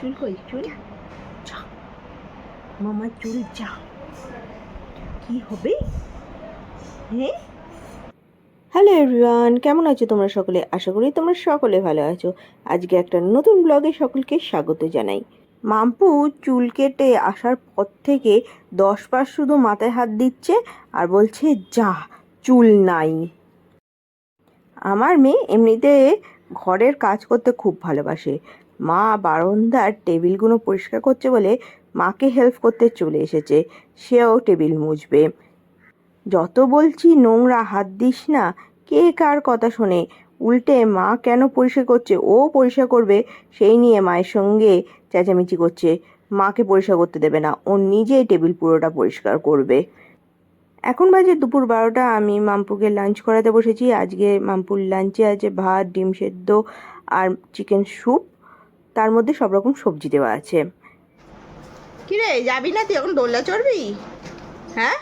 চুল কই? চুল? যা। মামার চুল যা। কি হবে? হ্যাঁ? হ্যালো এভরিওয়ান কেমন আছো তোমরা সকলে? আশা করি তোমরা সকলে ভালো আছো। আজকে একটা নতুন ব্লগে সকলকে স্বাগত জানাই। মাম্পু চুল কেটে আসার পর থেকে দশ বার শুধু মাথায় হাত দিচ্ছে আর বলছে যা চুল নাই। আমার মেয়ে এমনিতে ঘরের কাজ করতে খুব ভালোবাসে। মা বারান্দার টেবিলগুলো পরিষ্কার করছে বলে মাকে হেল্প করতে চলে এসেছে। সেও টেবিল মুছবে। যত বলছি নোংরা হাত দিস না, কে কার কথা শোনে? উল্টে মা কেন পরিষ্কার করছে? ও পরিষ্কার করবে, সেই নিয়ে মায়ের সঙ্গে চেঁচামেচি করছে। মাকে পরিষ্কার করতে দেবে না, ও নিজেই টেবিল পুরোটা পরিষ্কার করবে। এখন বাজে দুপুর বারোটা, আমি মাম্পুকে লাঞ্চ করাতে বসেছি। আজকে মাম্পুর লাঞ্চে আছে ভাত, ডিম সেদ্ধ আর চিকেন স্যুপ তার মধ্যে সব রকম সবজি দেওয়া আছে। কিরে যাবি না তুই এখন দোল্লা চড়বি? হ্যাঁ?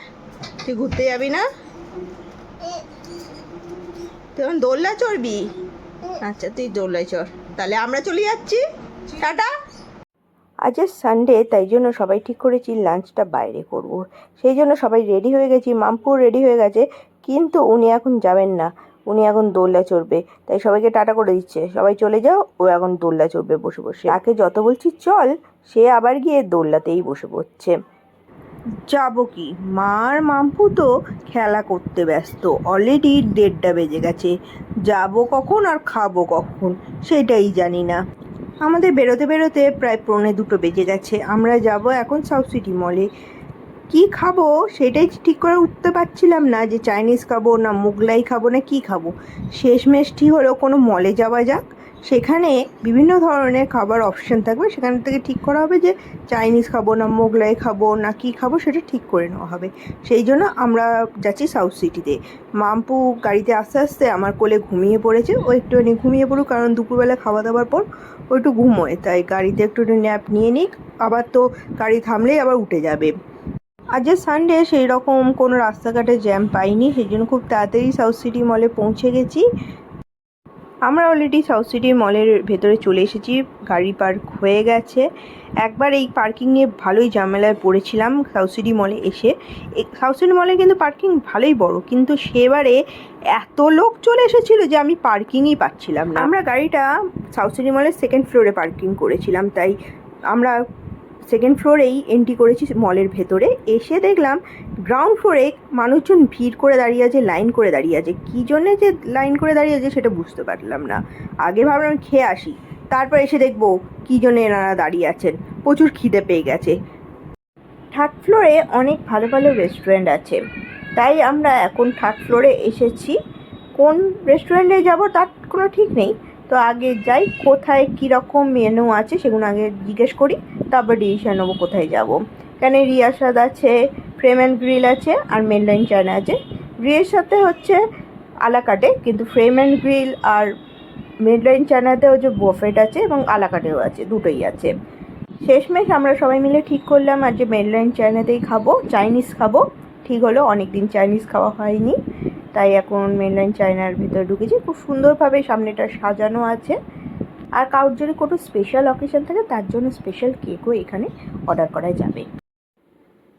তুই ঘুরতে যাবি না? তুই এখন দোল্লা চড়বি? আচ্ছা তুই দোল্লায় চড়। তাহলে আমরা চলে যাচ্ছি। টাটা। আজ সানডে তাই জন্য সবাই ঠিক করেছি লাঞ্চটা বাইরে করব। সেই জন্য সবাই রেডি হয়ে গেছি মামপুর রেডি হয়ে গেছে কিন্তু উনি এখন যাবেন না। উনি এখন দোল্লা চড়বে। তাই সবাইকে টাটা করে দিচ্ছে। সবাই চলে যাও, ও এখন দোল্লা চড়বে, বসে বসে। তাকে যত বলছি চল, সে আবার গিয়ে দোল্লাতেই বসে পড়ছে। যাব কি? মার মাম্পু তো খেলা করতে ব্যস্ত। অলরেডি দেড়টা বেজে গেছে। যাব কখন আর খাব কখন, সেটাই জানি না। আমাদের বেরোতে বেরোতে প্রায় পৌনে দুটো বেজে গেছে। আমরা যাব এখন সাউথ সিটি মলে কি খাব? সেটাই ঠিক করে উঠতে পারছিলাম না যে চাইনিজ খাব না মোগলাই খাব না কি খাব। শেষমেশ হলো কোনো মলে যাওয়া যাক। সেখানে বিভিন্ন ধরনের খাবার অপশন থাকবে। সেখান থেকে ঠিক করা হবে যে চাইনিজ খাব না মোগলাই খাব না কি খাব সেটা ঠিক করে নেওয়া হবে। সেই জন্য আমরা যাচ্ছি সাউথ সিটিতে মাম্পু গাড়িতে আস্তে আস্তে আমার কোলে ঘুমিয়ে পড়েছে। ও একটুখানি ঘুমিয়ে পড়ুক কারণ দুপুরবেলা খাওয়া দাওয়ার পর ও একটু ঘুমোয়। তাই গাড়িতে একটু ন্যাপ নিয়ে নিক। আবার তো গাড়ি থামলেই আবার উঠে যাবে। আজ যে সানডে সেই রকম কোনো রাস্তাঘাটে জ্যাম পাইনি। সেই জন্য খুব তাড়াতাড়ি সাউথ সিটি মলে পৌঁছে গেছি। আমরা অলরেডি সাউথ সিটি মলের ভেতরে চলে এসেছি। গাড়ি পার্ক হয়ে গেছে। একবার এই পার্কিং নিয়ে ভালোই ঝামেলায় পড়েছিলাম সাউথ সিটি মলে এসে। সাউথ সিটি মলে কিন্তু পার্কিং ভালোই বড়, কিন্তু সেবারে এত লোক চলে এসেছিল যে আমি পার্কিংই পাচ্ছিলাম না। আমরা গাড়িটা সাউথ সিটি মলের সেকেন্ড ফ্লোরে পার্কিং করেছিলাম, তাই আমরা সেকেন্ড ফ্লোরেই এন্ট্রি করেছি মলের ভেতরে। এসে দেখলাম গ্রাউন্ড ফ্লোরে মানুষজন ভিড় করে দাঁড়িয়ে আছে লাইন করে দাঁড়িয়ে আছে। কী জন্যে যে লাইন করে দাঁড়িয়ে আছে সেটা বুঝতে পারলাম না। আগে ভাবলাম খেয়ে আসি। তারপর এসে দেখব কী জন্যে এনারা দাঁড়িয়ে আছেন। প্রচুর খিদে পেয়ে গেছে। থার্ড ফ্লোরে অনেক ভালো ভালো রেস্টুরেন্ট আছে। তাই আমরা এখন থার্ড ফ্লোরে এসেছি। কোন রেস্টুরেন্টে যাব তার কোনো ঠিক নেই। তো আগে যাই, কোথায় কীরকম মেনু আছে সেগুলো আগে জিজ্ঞেস করি। তারপর ডিসিশন নেব, কোথায় যাব? এখানে রিয়াসাদ আছে ফ্রেম অ্যান্ড গ্রিল আছে, আর মেনলাইন চায়না আছে। গ্রিলের সাথে হচ্ছে আলাকাটে, কিন্তু ফ্রেম অ্যান্ড গ্রিল আর মেডলাইন চায়নাতে হচ্ছে বফেট আছে এবং আলাকাটেও আছে, দুটোই আছে। শেষমেশ আমরা সবাই মিলে ঠিক করলাম আর যে মেডলাইন চায়নাতেই খাব চাইনিজ খাব। ঠিক হলো অনেক দিন চাইনিজ খাওয়া হয়নি। তাই এখন মেনলাইন চায়নার ভিতরে ঢুকেছি। খুব সুন্দরভাবে সামনেটা সাজানো আছে। আর কারোর যদি কোনো স্পেশাল অকেশন থাকে, তার জন্য স্পেশাল কেকও এখানে অর্ডার করা যাবে।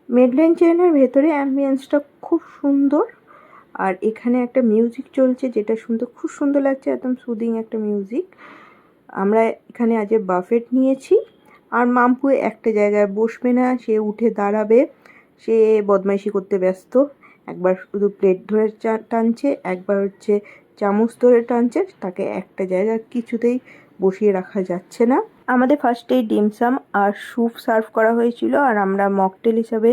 মেডলাইন চায়নার ভেতরে অ্যাম্বিয়েন্সটা খুব সুন্দর, আর এখানে একটা মিউজিক চলছে যেটা শুনতে খুব সুন্দর লাগছে, একদম সুদিং একটা মিউজিক আমরা এখানে আজ বাফেট নিয়েছি, আর মাম্পু একটা জায়গায় বসবে না, সে উঠে দাঁড়াবে, সে বদমাইশি করতে ব্যস্ত। একবার শুধু প্লেট ধরে টানছে, একবার হচ্ছে চামচ ধরে টানছে, তাকে একটা জায়গায় কিছুতেই বসিয়ে রাখা যাচ্ছে না। আমাদের ফার্স্টেই ডিমসাম আর স্যুপ সার্ভ করা হয়েছিল আর আমরা মকটেল হিসাবে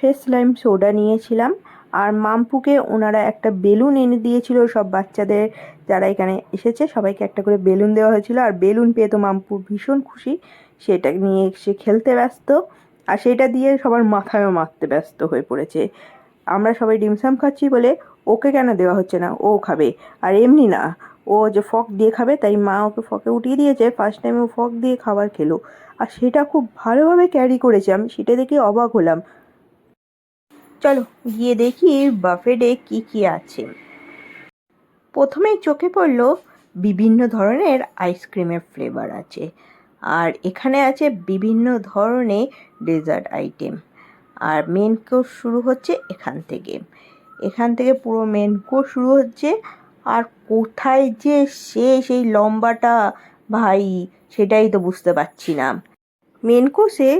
ফেস লাইম সোডা নিয়েছিলাম। আর মাম্পুকে ওনারা একটা বেলুন এনে দিয়েছিল, সব বাচ্চাদের যারা এখানে এসেছে সবাইকে একটা করে বেলুন দেওয়া হয়েছিল। আর বেলুন পেয়ে তো মাম্পু ভীষণ খুশি, সেটা নিয়ে সে খেলতে ব্যস্ত। আর সেটা দিয়ে সবার মাথায়ও মারতে ব্যস্ত হয়ে পড়েছে। আমরা সবাই ডিমসাম খাচ্ছি বলে ওকে কেন দেওয়া হচ্ছে না? ও খাবে। আর এমনি না ও যে ফক দিয়ে খাবে, তাই মা ওকে ফকে উঠিয়ে দিয়েছে। ফার্স্ট টাইম ও ফক দিয়ে খাবার খেলো। আর সেটা খুব ভালোভাবে ক্যারি করেছে। আমি সেটা দেখে অবাক হলাম। চলো, গিয়ে দেখি বাফেডে কি কি আছে। প্রথমেই চোখে পড়ল, বিভিন্ন ধরনের আইসক্রিমের ফ্লেভার আছে। আর এখানে আছে বিভিন্ন ধরনের ডেজার্ট আইটেম আর মেন কোর্স শুরু হচ্ছে এখান থেকে। এখান থেকে পুরো মেন কোর্স শুরু হচ্ছে আর কোথায় যে শেষ এই লম্বাটা ভাই, সেটাই তো বুঝতে পারছি না। মেন কোর্সে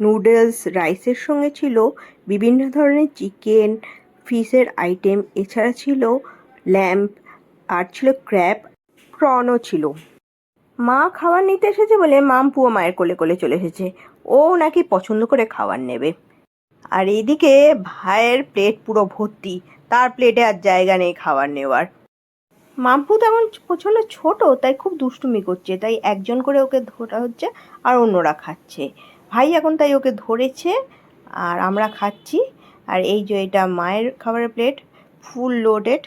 নুডলস, রাইসের সঙ্গে ছিল বিভিন্ন ধরনের চিকেন ফিশের আইটেম, এছাড়া ছিল ল্যাম্প আর ছিল ক্র্যাপ প্রনও ছিল। মা খাবার নিতে এসেছে বলে মামপুও মায়ের কোলে কোলে চলে এসেছে। ও নাকি পছন্দ করে খাবার নেবে। আর এইদিকে ভাইয়ের প্লেট পুরো ভর্তি, তার প্লেটে আর জায়গা নেই খাবার নেওয়ার। মাম্পু তেমন প্রচণ্ড ছোট, তাই খুব দুষ্টুমি করছে। তাই একজন করে ওকে ধরা হচ্ছে আর অন্যরা খাচ্ছে। ভাই এখন তাই ওকে ধরেছে আর আমরা খাচ্ছি। আর এই যে এটা মায়ের খাবারের প্লেট ফুল লোডেড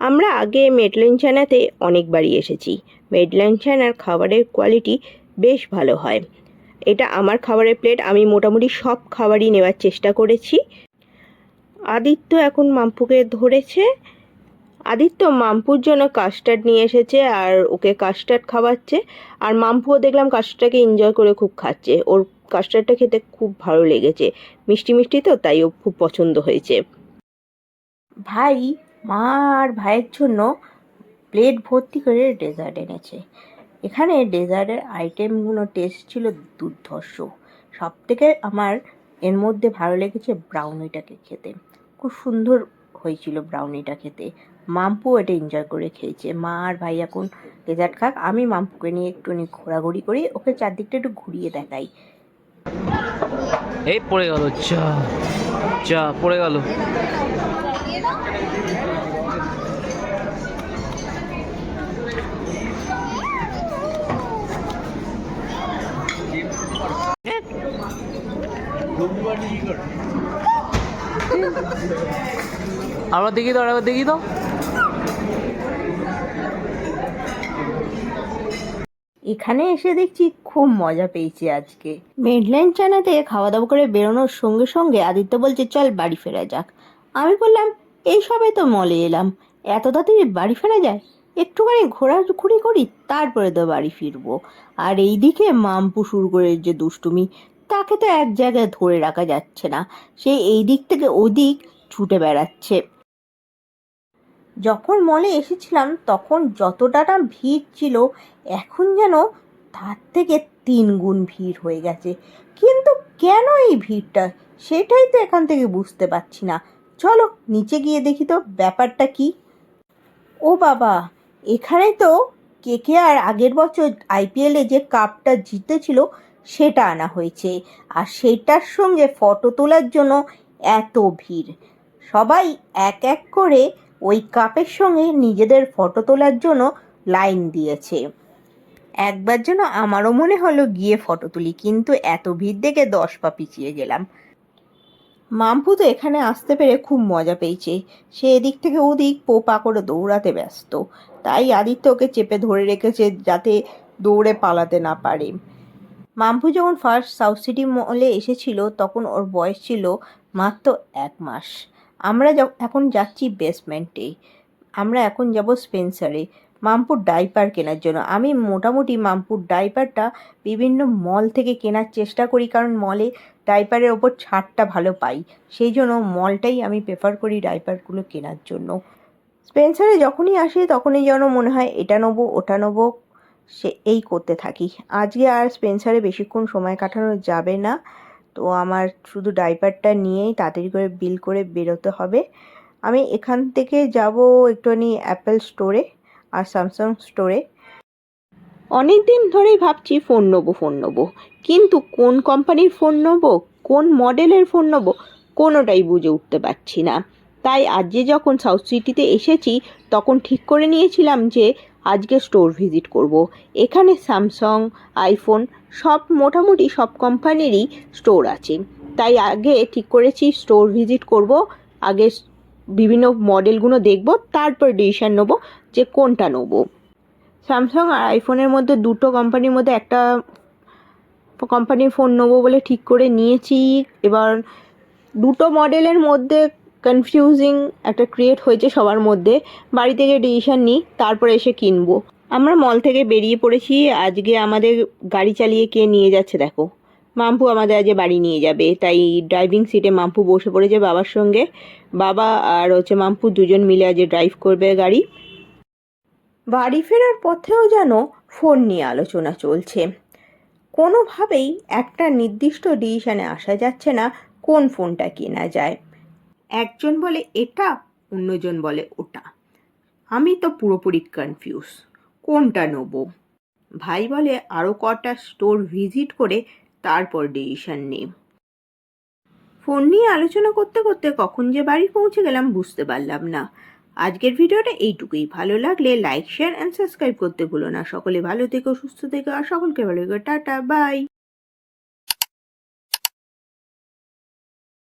আমরা আগে মেডলাইন চায়নাতে অনেকবারই এসেছি। মেডলাইন চায়নার খাবারের কোয়ালিটি বেশ ভালো হয়। এটা আমার খাবারের প্লেট আমি মোটামুটি সব খাবারই নেওয়ার চেষ্টা করেছি। আদিত্য এখন মাম্পুকে ধরেছে। আদিত্য মাম্পুর জন্য কাস্টার্ড নিয়ে এসেছে আর ওকে কাস্টার্ড খাওয়াচ্ছে। আর মাম্পুও দেখলাম কাস্টার্ডটাকে এনজয় করে খুব খাচ্ছে। ওর কাস্টার্ডটা খেতে খুব ভালো লেগেছে। মিষ্টি মিষ্টি তো, তাই ও খুব পছন্দ হয়েছে। ভাই, মা আর ভাইয়ের জন্য প্লেট ভর্তি করে ডেজার্ট এনেছে। এখানে ডেজার্টের আইটেমগুলো টেস্ট ছিল দুর্ধর্ষ। সব থেকে আমার এর মধ্যে ভালো লেগেছে ব্রাউনিটাকে খেতে। খুব সুন্দর হয়েছিল ব্রাউনিটা খেতে। মাম্পু এটা এনজয় করে খেয়েছে। মা আর ভাই এখন ডেজার্ট খাক, আমি মাম্পুকে নিয়ে একটুখানি ঘোরাঘুরি করি, ওকে চারদিকটা একটু ঘুরিয়ে দেখাই। এই পড়ে গেল চা চা পড়ে গেল। আবার দেখি দাও আবার দেখি দাও। এখানে এসে দেখছি খুব মজা পেয়েছি আজকে। মেডলাইন চানাতে খাওয়া দাওয়া করে বেরোনোর সঙ্গে সঙ্গে আদিত্য বলছে, চল বাড়ি ফেরা যাক। আমি বললাম, এই সবে তো মলে এলাম। এত তাড়াতাড়ি বাড়ি ফেরা যায়? একটুখানি ঘোরাঘুরি করি, তারপরে তো বাড়ি ফিরবো। আর এইদিকে মাম্পু শুরু করে যে দুষ্টুমি, তাকে তো এক জায়গায় ধরে রাখা যাচ্ছে না। সে এই দিক থেকে ওদিক ছুটে বেড়াচ্ছে। যখন মলে এসেছিলাম, তখন যতটা না ভিড় ছিল, এখন যেন তার থেকে তিন গুণ ভিড় হয়ে গেছে। কিন্তু কেন এই ভিড়টা? সেটাই তো এখান থেকে বুঝতে পারছি না। চলো, নিচে গিয়ে দেখি তো ব্যাপারটা কি। ও বাবা, এখানে তো কে কে আর আগের বছর আইপিএলে যে কাপটা জিতেছিল, সেটা আনা হয়েছে। আর সেটার সঙ্গে ফটো তোলার জন্য এত ভিড়। সবাই এক এক করে ওই কাপের সঙ্গে নিজেদের ফটো তোলার জন্য লাইন দিয়েছে। একবার যেন আমারও মনে হলো গিয়ে ফটো তুলি, কিন্তু এত ভিড় দেখে দশ পা পিছিয়ে গেলাম। মাম্পু তো এখানে আসতে পেরে খুব মজা পেয়েছে। সে এদিক থেকে ওদিক পোপা করে দৌড়াতে ব্যস্ত। তাই আদিত্য ওকে চেপে ধরে রেখেছে যাতে দৌড়ে পালাতে না পারে। মাম্পু যখন ফার্স্ট সাউথ সিটি মলে এসেছিল, তখন ওর বয়স ছিল মাত্র এক মাস। আমরা এখন যাচ্ছি বেসমেন্টে আমরা এখন যাব স্পেন্সারে মামপুর ডাইপার কেনার জন্য। আমি মোটামুটি মামপুর ডাইপারটা বিভিন্ন মল থেকে কেনার চেষ্টা করি, কারণ মলে ডাইপারের ওপর ছাড়টা ভালো পাই। সেই জন্য মলটাই আমি প্রেফার করি ডাইপারগুলো কেনার জন্য। স্পেন্সারে যখনই আসি, তখনই যেন মনে হয়, এটা নেব, ওটা নেব, সে এই করতে থাকি। আজকে আর স্পেন্সারে বেশিক্ষণ সময় কাটানো যাবে না। তো আমার শুধু ডাইপারটা নিয়েই তাড়াতাড়ি করে বিল করে বেরোতে হবে। আমি এখান থেকে যাব একটুখানি অ্যাপেল স্টোরে আর স্যামসাং স্টোরে অনেক দিন ধরেই ভাবছি ফোন নেব ফোন নেব। কিন্তু কোন কোম্পানির ফোন নেব, কোন মডেলের ফোন নেব, কোনোটাই বুঝে উঠতে পারছি না। তাই আজকে যখন সাউথ সিটিতে এসেছি, তখন ঠিক করে নিয়েছিলাম যে আজকে স্টোর ভিজিট করব। এখানে স্যামসাং আইফোন সব মোটামুটি সব কোম্পানিরই স্টোর আছে। তাই আগে ঠিক করেছি স্টোর ভিজিট করব, আগে বিভিন্ন মডেলগুলো দেখব, তারপর ডিসিশন নেব যে কোনটা নেব। স্যামসাং আর আইফোনের মধ্যে দুটো কোম্পানির মধ্যে একটা কোম্পানির ফোন নেব বলে ঠিক করে নিয়েছি। এবার দুটো মডেলের মধ্যে কনফিউজিং একটা ক্রিয়েট হয়েছে সবার মধ্যে। বাড়ি থেকে ডিসিশন নিই, তারপরে এসে কিনবো। আমরা মল থেকে বেরিয়ে পড়েছি, আজকে আমাদের গাড়ি চালিয়ে কে নিয়ে যাচ্ছে দেখো। মাম্পু আমাদের আজকে বাড়ি নিয়ে যাবে, তাই ড্রাইভিং সিটে মাম্পু বসে পড়েছে বাবার সঙ্গে। বাবা আর হচ্ছে মাম্পু দুজন মিলে আজকে ড্রাইভ করবে গাড়ি। বাড়ি ফেরার পথেও যেন ফোন নিয়ে আলোচনা চলছে। কোনোভাবেই একটা নির্দিষ্ট ডিসিশনে আসা যাচ্ছে না, কোন ফোনটা কেনা যায়। একজন বলে এটা, অন্যজন বলে ওটা। আমি তো পুরোপুরি কনফিউজ কোনটা নেব? ভাই বলে আরও কটা স্টোর ভিজিট করে তারপর ডিসিশন নে ফোন নিয়ে আলোচনা করতে করতে কখন যে বাড়ি পৌঁছে গেলাম বুঝতে পারলাম না। আজকের ভিডিওটা এইটুকুই। ভালো লাগলে লাইক শেয়ার অ্যান্ড সাবস্ক্রাইব করতে ভুলো না। সকলে ভালো থেকো, সুস্থ থেকো, আর সকলকে ভালো থেকো। Tata bye